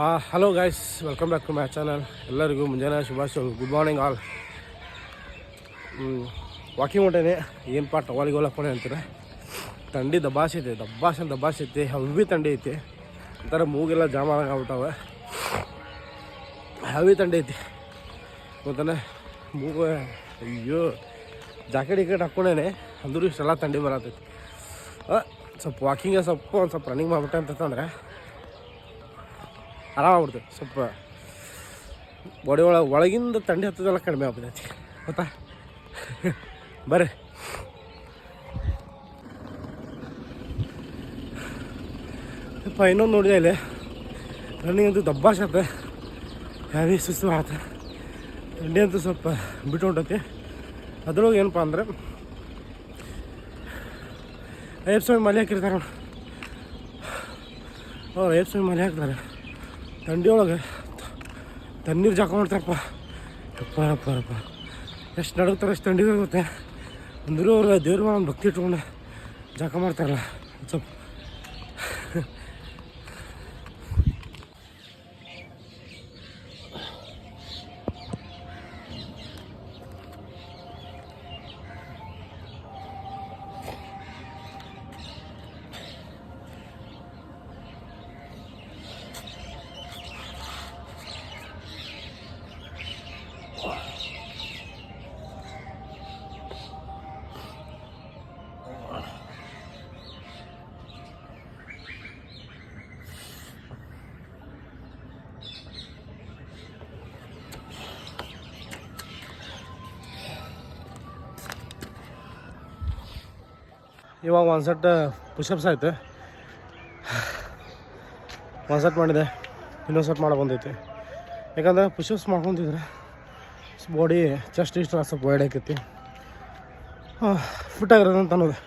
Hello guys welcome back to my channel ಎಲ್ಲರಿಗೂ ಮುಂಜಾನೆ ಶುಭಾಶಯ ಗುಡ್ ಮಾರ್ನಿಂಗ್ ಆಲ್ ವಾಕಿಂಗ್ ಹೊಂಟೇನೆ. ಏನು ಪಾಟ್ ಟವಾಲಿಗೆ ಹಾಕೊಂಡೆ ಅಂತಾರೆ? ಥಂಡಿ ದಬ್ಬಾಸ್ ಐತೆ ದಬ್ಬಾಸ ಅಂತ ದಬ್ಬಾಸ್ ಐತಿ ಹೆವಿ ಥಂಡಿ ಐತಿ. ಒಂಥರ ಮೂಗೆಲ್ಲ ಜಾಮ ಆಗ್ಬಿಟ್ಟವೆ. ಹೆವಿ ತಂಡಿ ಐತಿ. ಗೊತ್ತಾನೆ ಮೂಗು, ಅಯ್ಯೋ ಜಾಕೆಟ್ ಗಿಕೆಟ್ ಹಾಕ್ಕೊಂಡೇನೆ. ಅಂದ್ರೂ ಇಷ್ಟೆಲ್ಲ ಥಂಡಿ ಬರತ್ತೈತಿ ಸ್ವಲ್ಪ ವಾಕಿಂಗ್ ಸ್ವಲ್ಪ ಒಂದು ಸ್ವಲ್ಪ ರನ್ನಿಂಗ್ ಮಾಡ್ಬಿಟ್ಟೆ ಅಂತಂದ್ರೆ ಆರಾಮಾಗ್ಬಿಡ್ತದೆ ಸ್ವಲ್ಪ ಬಾಡಿ ಒಳಗೆ ಒಳಗಿಂದ ತಂಡಿ ಹತ್ತದೆಲ್ಲ ಕಡಿಮೆ ಆಗ್ಬಿಟ್ಟೈತಿ ಗೊತ್ತಾ? ಬರ್ರಿ. ಸ್ವಲ್ಪ ಇನ್ನೊಂದು ನೋಡಿದೆ ಇಲ್ಲಿ. ರನ್ನಿಂಗ್ ಅಂತೂ ದಬ್ಬಾಶತ್ತೆ ಹ್ಯಾವಿ ಸುಸ್ತು ಆತ ತಂಡಿ ಅಂತೂ ಸ್ವಲ್ಪ ಬಿಟ್ಟು ಹೊಂಟೈತಿ. ಅದ್ರೊಳಗೆ ಏನಪ್ಪ ಅಂದ್ರೆ, ಅಯ್ಯಪ್ಪ ಸ್ವಾಮಿ ಮಲೆ ಹಾಕಿರ್ತಾರೆ ಅವ್ರು ಅಯ್ಯಪ್ಪ ಸ್ವಾಮಿ ಮಲೆ ಹಾಕ್ತಾರೆ. ಥಂಡಿ ಒಳಗೆ ತಣ್ಣೀರು ಜಾಕ ಮಾಡ್ತಾರಪ್ಪ. ಅಪ್ಪ ಅಪ್ಪ ಎಷ್ಟು ನಡುಗ್ತಾರೆ ಎಷ್ಟು ಥಂಡಿ ಗೊತ್ತೆ ಅಂದರೂ ಅವ್ರು ದೇವ್ರ ಒಂದು ಭಕ್ತಿ ಇಟ್ಕೊಂಡು ಜಾಕ ಮಾಡ್ತಾರಲ್ಲ ಸ್ವಲ್ಪ ಇವಾಗ ಒಂದು ಸೆಟ್ ಪುಷಪ್ಸ್ ಆಯ್ತು. ಒಂದು ಸೆಟ್ ಮಾಡಿದೆ. ಇನ್ನೊಂದು ಸೆಟ್ ಮಾಡೋ ಬಂದೈತಿ. ಯಾಕಂದ್ರೆ ಪುಷಪ್ಸ್ ಮಾಡ್ಕೊತಿದ್ರೆ ಬಾಡಿ ಚೆಸ್ಟ್ ಇಷ್ಟ ಸ್ವಲ್ಪ ವೈಡ್ ಆಕೈತಿ. ಫಿಟ್ ಆಗಿರೋದು ಅಂತ ಅನ್ನೋದು.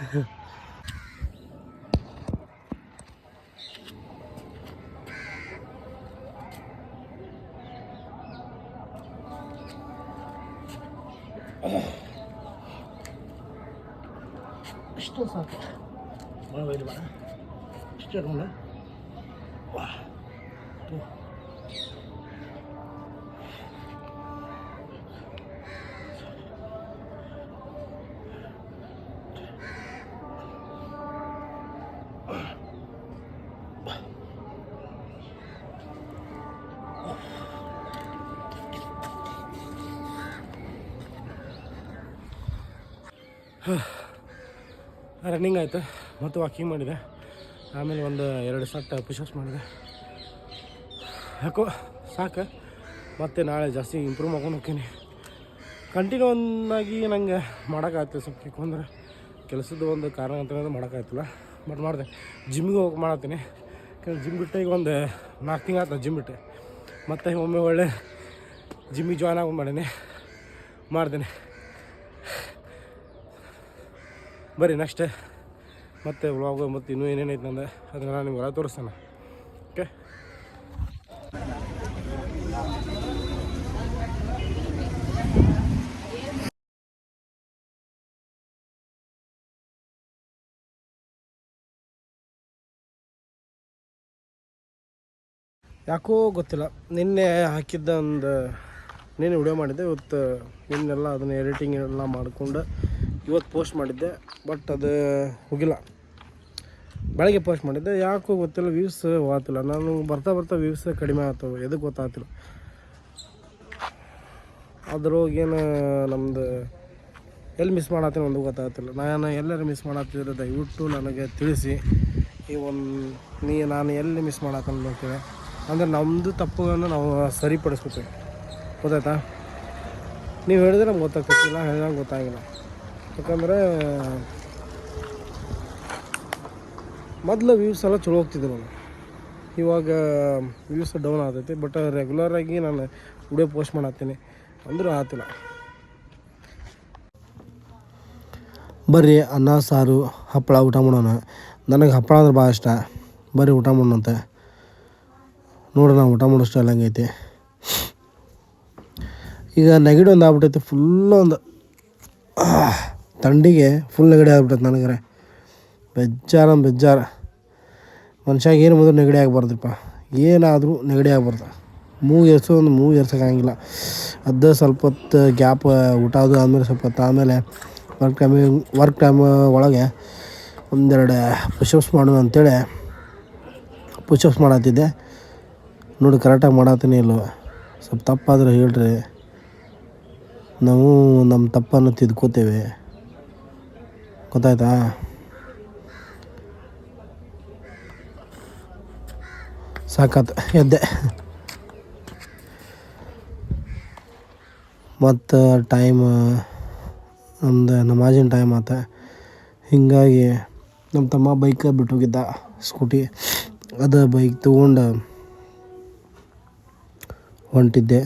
ಇಷ್ಟು ಸಾಕು ಭಾಳ ವೈಡ್ ಬೇಡ ಇಷ್ಟು ಇಟ್ಕೊಂಡೆ ವಾ ಟು ರನ್ನಿಂಗ್ ಆಯಿತು, ಮತ್ತು ವಾಕಿಂಗ್ ಮಾಡಿದೆ. ಆಮೇಲೆ ಒಂದು ಎರಡು ಸಟ್ ಪುಷಪ್ಸ್ ಮಾಡಿದೆ. ಯಾಕೋ, ಸಾಕು. ಮತ್ತು ನಾಳೆ ಜಾಸ್ತಿ ಇಂಪ್ರೂವ್ ಮಾಡ್ಕೊಂಡು ಹೋಗ್ತೀನಿ. ಕಂಟಿನ್ಯೂ ಒಂದಾಗಿ ನಂಗೆ ಮಾಡೋಕ್ಕಾಗ್ತದೆ ಸ್ವಲ್ಪ ಯಾಕಂದ್ರೆ ಕೆಲಸದ ಒಂದು ಕಾರಣ ಅಂತ ಮಾಡೋಕ್ಕಾಗ್ತಿಲ್ಲ. ಬಟ್ ಮಾಡಿದೆ. ಜಿಮ್ಗೆ ಹೋಗಿ ಮಾಡತ್ತೀನಿ ಜಿಮ್ ಬಿಟ್ಟು ಈಗ ಒಂದು ನಾಲ್ಕು ತಿಂಗಳು ಆಯ್ತು ಜಿಮ್ ಬಿಟ್ಟೆ ಮತ್ತೆ ಒಮ್ಮೆ ಒಳ್ಳೆ ಜಿಮ್ಮಿಗೆ ಜಾಯ್ನ್ ಆಗಿ ಮಾಡೀನಿ. ಮಾಡ್ತೀನಿ. ಬರ್ರಿ ನೆಕ್ಸ್ಟ್ ಮತ್ತೆ ವ್ಲಾಗ್ ಮತ್ತು ಇನ್ನೂ ಏನೇನೈತೆ ನಂದು ಅದನ್ನು ನಾನು ನಿಮ್ಗೆ ತೋರಿಸ್ತಾನೆ. ಓಕೆ ಯಾಕೋ ಗೊತ್ತಿಲ್ಲ. ನಿನ್ನೆ ಹಾಕಿದ್ದ ಒಂದು ನಿನ್ನೆ ವಿಡಿಯೋ ಮಾಡಿದ್ದೆ. ಇವತ್ತು ನಿನ್ನೆಲ್ಲ ಅದನ್ನು ಎಡಿಟಿಂಗ್ ಎಲ್ಲ ಮಾಡಿಕೊಂಡು ಇವತ್ತು ಪೋಸ್ಟ್ ಮಾಡಿದ್ದೆ, ಬಟ್ ಅದು ಹೋಗಿಲ್ಲ. ಬೆಳಗ್ಗೆ ಪೋಸ್ಟ್ ಮಾಡಿದ್ದೆ, ಯಾಕೋ ಗೊತ್ತಿಲ್ಲ ವ್ಯೂಸ್ ಹೋಗ್ತಿಲ್ಲ ನಾನು ಬರ್ತಾ ಬರ್ತಾ ವ್ಯೂಸ್ ಕಡಿಮೆ ಆಗ್ತವೆ ಎದಕ್ಕೆ ಗೊತ್ತಾಗ್ತಿಲ್ಲ ಅದ್ರೊಳಗೇನು ನಮ್ಮದು ಎಲ್ಲಿ ಮಿಸ್ ಮಾಡತ್ತೀನಿ ಒಂದು ಗೊತ್ತಾಗ್ತಿಲ್ಲ ನಾನು ಎಲ್ಲರೂ ಮಿಸ್ ಮಾಡತ್ತಿದ್ರೆ ದಯವಿಟ್ಟು ನನಗೆ ತಿಳಿಸಿ. ಈ ಒಂದು, ನೀ, ನಾನು ಎಲ್ಲಿ ಮಿಸ್ ನೋಡ್ತೀವಿ ಅಂದರೆ ನಮ್ಮದು ತಪ್ಪುಗಳನ್ನು ನಾವು ಸರಿಪಡಿಸ್ಕೊತೀವಿ. ಗೊತ್ತಾಯ್ತಾ? ನೀವು ಹೇಳಿದ್ರೆ ನಮ್ಗೆ ಗೊತ್ತಾಗ್ತಿಲ್ಲ ಹೇಳಿದ್ರೆ ಗೊತ್ತಾಗಿಲ್ಲ. ಯಾಕಂದರೆ, ಮೊದಲು ವ್ಯೂಸ್ ಎಲ್ಲ ಚಲೋ ಹೋಗ್ತಿದ್ದೆ ನಾನು ಇವಾಗ ವ್ಯೂಸ್ ಡೌನ್ ಆಗ್ತೈತಿ ಬಟ್ ರೆಗ್ಯುಲರಾಗಿ ನಾನು ವಿಡಿಯೋ ಪೋಸ್ಟ್ ಮಾಡತ್ತೀನಿ. ಅಂದರೂ ಆತಿಲ್ಲ. ಬರ್ರಿ, ಅನ್ನ, ಸಾರು, ಹಪ್ಪಳ ಊಟ ಮಾಡೋಣ. ನನಗೆ ಹಪ್ಪಳ ಅಂದ್ರೆ ಭಾಳ ಇಷ್ಟ. ಬರ್ರಿ, ಊಟ ಮಾಡೋಣಂತೆ ನೋಡೋಣ, ಊಟ ಮಾಡೋ ಸ್ಟೈಲ್ ಹಂಗೈತಿ. ಈಗ ನೆಗಡಿ ಒಂದು ಆಗ್ಬಿಟ್ಟೈತಿ. ಫುಲ್ ಒಂದು ಥಂಡಿಗೆ ಫುಲ್ ನೆಗಡಿ ಆಗ್ಬಿಟ್ಟೈತೆ ನನಗರೆ. ಬೆಜ್ಜಾರ ಬೆಜ್ಜಾರ ಮನುಷ್ಯಾಗ ಏನು ಬಂದರೂ ನೆಗಡಿ ಆಗ್ಬಾರ್ದಪ್ಪ. ಏನಾದರೂ ನೆಗಡಿ ಆಗ್ಬಾರ್ದು. ಮೂಗು ಎರ್ಸೋ ಒಂದು ಮೂಗು ಎರ್ಸೋಕ್ಕಾಗಿಲ್ಲ ಅದು ಸ್ವಲ್ಪ ಹೊತ್ತು ಗ್ಯಾಪ್, ಊಟ ಅದು ಆದಮೇಲೆ ಸ್ವಲ್ಪ ಹೊತ್ತು ಆಮೇಲೆ ವರ್ಕ್ ಟೈಮ್ ವರ್ಕ್ ಟೈಮ್ ಒಳಗೆ ಒಂದೆರಡು ಪುಷಪ್ಸ್ ಮಾಡೋಣ ಅಂತೇಳಿ ಪುಷಪ್ಸ್ ಮಾಡತ್ತಿದ್ದೆ ನೋಡಿ ಕರೆಕ್ಟಾಗಿ ಮಾಡತ್ತೀನಿ ಇಲ್ಲವ ಸ್ವಲ್ಪ ತಪ್ಪಾದ್ರೆ ಹೇಳ್ರಿ. ನಾವು ನಮ್ಮ ತಪ್ಪನ್ನು ತಿದ್ಕೋತೇವೆ. ಗೊತ್ತಾಯ್ತಾ ಸಾಕತ್, ಎದ್ದೆ. ಮತ್ತು ಟೈಮ್ ನಮ್ದು ನಮಾಜಿನ ಟೈಮ್ ಆತ. ಹೀಗಾಗಿ ನಮ್ಮ ತಮ್ಮ ಬೈಕ್ ಬಿಟ್ಟು ಹೋಗಿದ್ದ ಸ್ಕೂಟಿ ಅದು ಬೈಕ್ ತೊಗೊಂಡು ಹೊಂಟಿದ್ದೆ.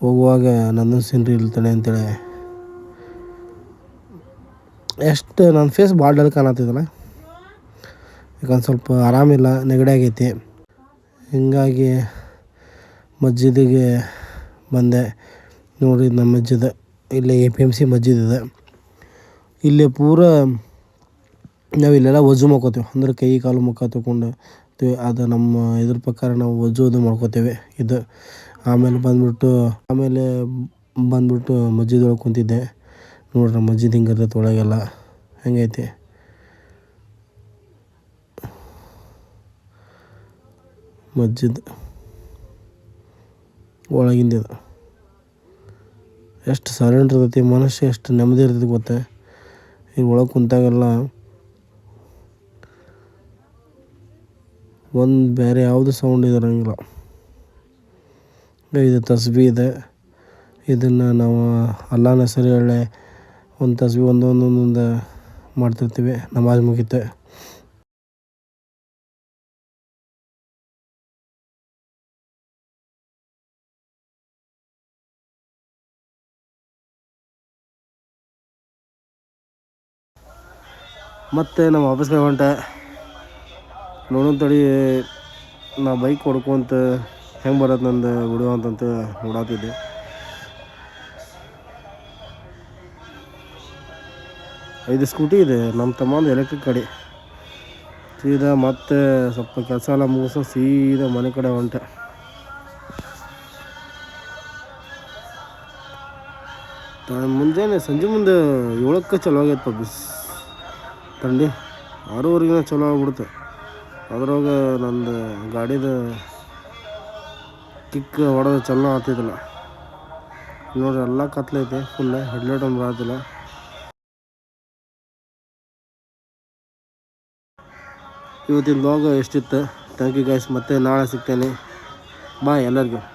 ಹೋಗುವಾಗ ನನ್ನ ಸೀನ್ರಿ ಇಲ್ತಾಳೆ ಅಂತೇಳಿ ಎಷ್ಟು ನನ್ನ ಫೇಸ್ ಭಾಳ ಡಲ್ ಕಾಣತ್ತಿದ್ದಲ್ಲ ಯಾಕಂದ್ರೆ ಸ್ವಲ್ಪ ಆರಾಮಿಲ್ಲ ನೆಗಡಿ ಆಗೈತಿ. ಹೀಗಾಗಿ ಮಜ್ಜಿದಿಗೆ ಬಂದೆ. ನೋಡಿ ನಮ್ಮ ಮಜ್ಜಿದ ಇಲ್ಲಿ ಎ ಪಿ ಎಂ ಸಿ ಮಜ್ಜಿದಿದೆ ಇಲ್ಲಿ ಪೂರ ನಾವು ಇಲ್ಲೆಲ್ಲ ವಜು ಮಾಡ್ಕೋತೀವಿ. ಅಂದ್ರೆ ಕೈ, ಕಾಲು ಮುಖ ತೊಗೊಂಡು ಅದು ನಮ್ಮ ಇದ್ರ ಪ್ರಕಾರ ನಾವು ವಜು ಅದು ಮಾಡ್ಕೋತೇವೆ. ಇದು ಆಮೇಲೆ ಬಂದ್ಬಿಟ್ಟು ಆಮೇಲೆ ಬಂದ್ಬಿಟ್ಟು ಮಜ್ಜಿದೊಳಗೆ ಕುಂತಿದ್ದೆ. ನೋಡ್ರಿ ಮಜ್ಜಿದು ಹಿಂಗೆ ಇರ್ತೈತೆ ಒಳಗೆಲ್ಲ ಹೆಂಗೈತಿ? ಮಸ್ಜಿದ್ ಒಳಗಿಂದಿದ ಎಷ್ಟು ಸೈಲೆಂಟ್ ಇರ್ತೈತಿ ಮನುಷ್ಯ ಎಷ್ಟು ನೆಮ್ಮದಿ ಇರ್ತೈತಿ ಗೊತ್ತೆ? ಈಗ ಒಳಗೆ ಕುಂತಾಗೆಲ್ಲ ಒಂದು ಬೇರೆ ಯಾವುದು ಸೌಂಡ್ ಇರಂಗಿಲ್ಲ ಇದು ತಸ್ಬಿ ಇದೆ. ಇದನ್ನು ನಾವು ಅಲ್ಲಾನ ಸರಿ ಹೇಳಿ ಒಂದು ತಸ್ವಿ ಒಂದೊಂದೊಂದೊಂದು ಮಾಡ್ತಿರ್ತೀವಿ ನಮಾಜ್ ಮುಗೀತೆ. ಮತ್ತು ನಾವು ವಾಪಸ್ ಹೊಂಟೆ ನೋಡೋಣ ತಡಿ, ನಾ ಬೈಕ್ ಹೊಡ್ಕೊಂತ ಹೆಂಗೆ ಬರತ್ತೆ ನಂದು ಹುಡುಗ ಅಂತಂತ ನೋಡಾತಿದ್ದೆ. ಐದು ಸ್ಕೂಟಿ ಇದೆ. ನಮ್ಮ ತಮ್ಮಂದು ಎಲೆಕ್ಟ್ರಿಕ್ ಕಡೆ ಸೀದಾ ಮತ್ತೆ ಸ್ವಲ್ಪ ಕೆಲಸ ಎಲ್ಲ ಮುಗಿಸೋ ಸೀದಾ ಮನೆ ಕಡೆ ಹೊಂಟೆ. ಮುಂಜಾನೆ ಸಂಜೆ ಮುಂದೆ ಏಳಕ್ಕೆ ಚಲೋ ಆಗೈತೆ ಬಿಸ್ ಥಂಡಿ ಆರೂವರೆಗಿನ ಚಲೋ ಆಗ್ಬಿಡ್ತು ಅದ್ರಾಗ ನಂದು ಗಾಡಿದು ಕಿಕ್ ಹೊಡೆದು ಚಲೋ ಆಗ್ತಿದ್ದಿಲ್ಲ. ನೋಡ್ರಿ, ಎಲ್ಲ ಕತ್ಲೈತೆ ಫುಲ್ ಹೆಡ್ಲೈಟ್ ಒಂದು ಬರತ್ತಿಲ್ಲ. ಇವತ್ತಿನ ಬ್ಲಾಗ್ ಎಷ್ಟಿತ್ತು? ಥ್ಯಾಂಕ್ ಯು ಗೈಸ್ ಮತ್ತೆ ನಾಳೆ ಸಿಗ್ತೇನೆ. ಬಾಯ್ ಎಲ್ಲರಿಗೂ.